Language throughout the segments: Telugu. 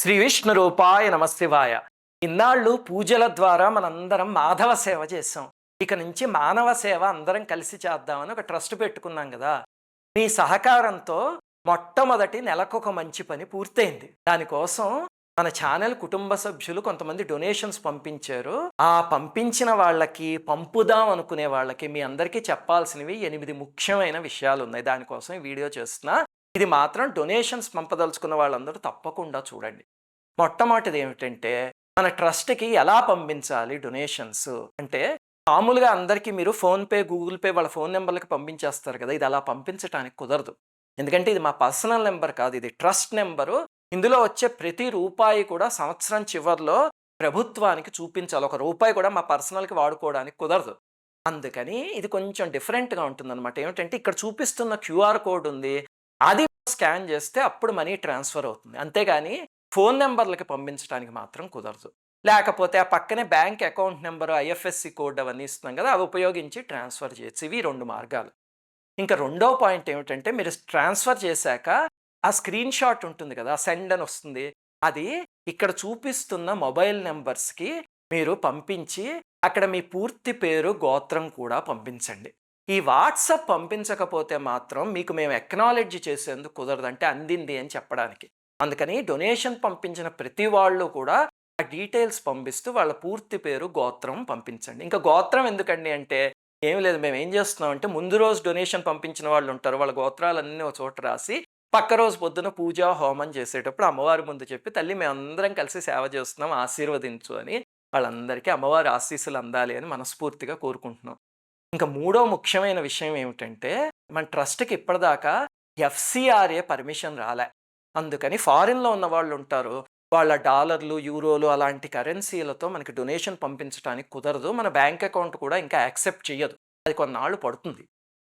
శ్రీ విష్ణు రూపాయ నమశివాయ. ఇన్నాళ్ళు పూజల ద్వారా మనందరం మాధవ సేవ చేసాం ఇక నుంచి మానవ సేవ అందరం కలిసి చేద్దామని ఒక ట్రస్ట్ పెట్టుకున్నాం కదా. మీ సహకారంతో మొట్టమొదటి నెలకొక మంచి పని పూర్తయింది. దానికోసం మన ఛానల్ కుటుంబ సభ్యులు కొంతమంది డొనేషన్స్ పంపించారు. ఆ పంపించిన వాళ్ళకి పంపుదాం అనుకునే వాళ్ళకి మీ అందరికీ చెప్పాల్సినవి ఎనిమిది ముఖ్యమైన విషయాలు ఉన్నాయి. దానికోసం ఈ వీడియో చేస్తున్నా. ఇది మాత్రం డొనేషన్స్ పంపదలుచుకున్న వాళ్ళందరూ తప్పకుండా చూడండి. మొట్టమొదటిది ఏమిటంటే మన ట్రస్ట్కి ఎలా పంపించాలి డొనేషన్స్ అంటే మామూలుగా అందరికీ మీరు ఫోన్పే గూగుల్ పే వాళ్ళ ఫోన్ నెంబర్లకు పంపించేస్తారు కదా ఇది అలా పంపించడానికి కుదరదు. ఎందుకంటే ఇది మా పర్సనల్ నెంబర్ కాదు ఇది ట్రస్ట్ నెంబరు. ఇందులో వచ్చే ప్రతి రూపాయి కూడా సంవత్సరం చివరిలో ప్రభుత్వానికి చూపించాలి. ఒక రూపాయి కూడా మా పర్సనల్కి వాడుకోవడానికి కుదరదు. అందుకని ఇది కొంచెం డిఫరెంట్గా ఉంటుందన్నమాట. ఏమిటంటే ఇక్కడ చూపిస్తున్న క్యూఆర్ కోడ్ ఉంది. అది స్కాన్ చేస్తే అప్పుడు మనీ ట్రాన్స్ఫర్ అవుతుంది. అంతేగాని ఫోన్ నెంబర్లకి పంపించడానికి మాత్రం కుదరదు. లేకపోతే ఆ పక్కనే bank account number IFSC code అవన్నీ ఇస్తున్నాం కదా అవి ఉపయోగించి ట్రాన్స్ఫర్ చేయొచ్చు. ఇవి రెండు మార్గాలు. ఇంకా రెండో పాయింట్ ఏమిటంటే మీరు ట్రాన్స్ఫర్ చేశాక ఆ స్క్రీన్ షాట్ ఉంటుంది కదా సెండ్ అని వస్తుంది. అది ఇక్కడ చూపిస్తున్న మొబైల్ నెంబర్స్కి మీరు పంపించి అక్కడ మీ పూర్తి పేరు గోత్రం కూడా పంపించండి. ఈ వాట్సాప్ పంపించకపోతే మాత్రం మీకు మేము ఎక్నాలెడ్జ్ చేసేందుకు కుదరదంటే అందింది అని చెప్పడానికి. అందుకని డొనేషన్ పంపించిన ప్రతి వాళ్ళు కూడా ఆ డీటెయిల్స్ పంపిస్తూ వాళ్ళ పూర్తి పేరు గోత్రం పంపించండి. ఇంకా గోత్రం ఎందుకండి అంటే ఏం లేదు. మేము ఏం చేస్తున్నాం అంటే ముందు రోజు డొనేషన్ పంపించిన వాళ్ళు ఉంటారు. వాళ్ళ గోత్రాలన్నీ ఒక చోట రాసి పక్క రోజు పొద్దున పూజ హోమం చేసేటప్పుడు అమ్మవారి ముందు చెప్పి తల్లి మేము అందరం కలిసి సేవ చేస్తున్నాం ఆశీర్వదించు అని వాళ్ళందరికీ అమ్మవారి ఆశీస్సులు అందాలి అని మనస్ఫూర్తిగా కోరుకుంటున్నాం. ఇంకా మూడో ముఖ్యమైన విషయం ఏమిటంటే మన ట్రస్ట్కి ఇప్పటిదాకా ఎఫ్సిఆర్ఏ పర్మిషన్ రాలే. అందుకని ఫారిన్లో ఉన్న వాళ్ళు ఉంటారు వాళ్ళ డాలర్లు యూరోలు అలాంటి కరెన్సీలతో మనకి డొనేషన్ పంపించడానికి కుదరదు మన బ్యాంక్ అకౌంట్ కూడా ఇంకా యాక్సెప్ట్ చేయదు అది కొన్నాళ్ళు పడుతుంది.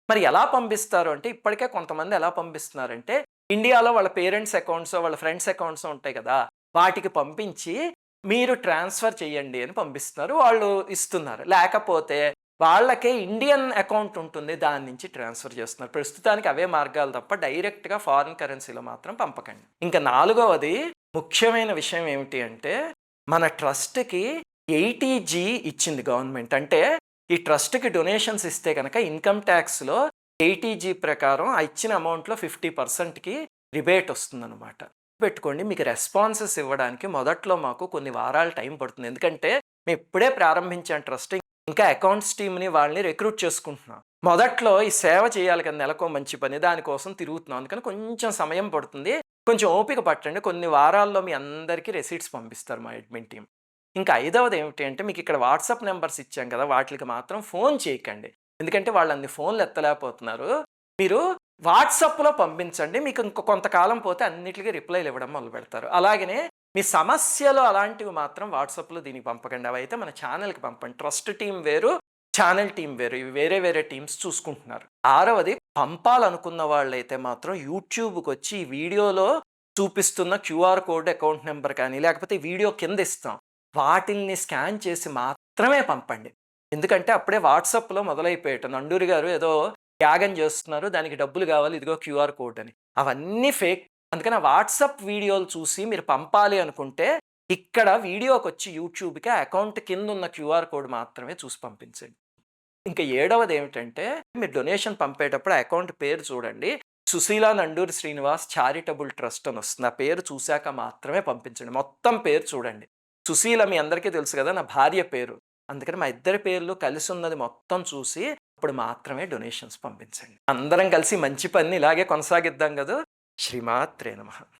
మరి ఎలా పంపిస్తారు అంటే ఇప్పటికే కొంతమంది ఎలా పంపిస్తున్నారంటే ఇండియాలో వాళ్ళ పేరెంట్స్ అకౌంట్స్ వాళ్ళ ఫ్రెండ్స్ అకౌంట్స్ ఉంటాయి కదా వాటికి పంపించి మీరు ట్రాన్స్ఫర్ చేయండి అని పంపిస్తున్నారు వాళ్ళు ఇస్తున్నారు. లేకపోతే వాళ్ళకే ఇండియన్ అకౌంట్ ఉంటుంది దాని నుంచి ట్రాన్స్ఫర్ చేస్తున్నారు. ప్రస్తుతానికి అవే మార్గాలు తప్ప డైరెక్ట్గా ఫారిన్ కరెన్సీలో మాత్రం పంపకండి. ఇంకా నాలుగవది ముఖ్యమైన విషయం ఏమిటి అంటే మన ట్రస్ట్కి ఎయిటీ జీ ఇచ్చింది గవర్నమెంట్. అంటే ఈ ట్రస్ట్కి డొనేషన్స్ ఇస్తే కనుక ఇన్కమ్ ట్యాక్స్లో ఎయిటీ జీ ప్రకారం ఆ ఇచ్చిన అమౌంట్లో ఫిఫ్టీ పర్సెంట్కి రిబేట్ వస్తుందన్నమాట. పెట్టుకోండి మీకు రెస్పాన్సెస్ ఇవ్వడానికి మొదట్లో మాకు కొన్ని వారాలు టైం పడుతుంది. ఎందుకంటే మేము ఇప్పుడే ప్రారంభించాం ట్రస్ట్ ఇంకా అకౌంట్స్ టీమ్ని వాళ్ళని రిక్రూట్ చేసుకుంటున్నాం. మొదట్లో ఈ సేవ చేయాలి కదా నెలకో మంచి పని దానికోసం తిరుగుతున్నాం. అందుకని కొంచెం సమయం పడుతుంది. కొంచెం ఓపిక పట్టండి. కొన్ని వారాల్లో మీ అందరికీ రెసీట్స్ పంపిస్తారు మా అడ్మిన్ టీం ఇంకా ఐదవది ఏమిటి అంటే మీకు ఇక్కడ వాట్సాప్ నెంబర్స్ ఇచ్చాం కదా వాటికి మాత్రం ఫోన్ చేయకండి. ఎందుకంటే వాళ్ళని ఫోన్లు ఎత్తలేకపోతున్నారు. మీరు వాట్సాప్లో పంపించండి. మీకు ఇంకో కొంతకాలం పోతే అన్నిటికీ రిప్లైలు ఇవ్వడం మొదలు పెడతారు అలాగనే మీ సమస్యలు అలాంటివి మాత్రం వాట్సాప్లో దీనికి పంపకండి. అవి అయితే మన ఛానల్కి పంపండి. ట్రస్ట్ టీం వేరు ఛానల్ టీం వేరు. ఇవి వేరే వేరే టీమ్స్ చూసుకుంటున్నారు. ఆరవది పంపాలనుకున్న వాళ్ళైతే మాత్రం యూట్యూబ్కి వచ్చి ఈ వీడియోలో చూపిస్తున్న క్యూఆర్ కోడ్ అకౌంట్ నెంబర్ కానీ లేకపోతే వీడియో కింద ఇస్తాం. వాటిల్ని స్కాన్ చేసి మాత్రమే పంపండి. ఎందుకంటే అప్పుడే వాట్సాప్లో మొదలైపోయేట నండూరి గారు ఏదో త్యాగం చేస్తున్నారు. దానికి డబ్బులు కావాలి ఇదిగో క్యూఆర్ కోడ్ అని. అవన్నీ ఫేక్ అందుకని వాట్సాప్ వీడియోలు చూసి మీరు పంపాలి అనుకుంటే ఇక్కడ వీడియోకి వచ్చి యూట్యూబ్కి అకౌంట్ కింద ఉన్న క్యూఆర్ కోడ్ మాత్రమే చూసి పంపించండి. ఇంకా ఏడవది ఏమిటంటే మీరు డొనేషన్ పంపేటప్పుడు అకౌంట్ పేరు చూడండి. సుశీల నండూరి శ్రీనివాస్ చారిటబుల్ ట్రస్ట్ అని వస్తుంది. ఆ పేరు చూశాక మాత్రమే పంపించండి. మొత్తం పేరు చూడండి. సుశీల మీ అందరికీ తెలుసు కదా నా భార్య పేరు. అందుకని మా ఇద్దరి పేర్లు కలిసి ఉన్నది మొత్తం చూసి అప్పుడు మాత్రమే డొనేషన్స్ పంపించండి. అందరం కలిసి మంచి పని ఇలాగే కొనసాగిద్దాం కదా? శ్రీమాత్రే నమ.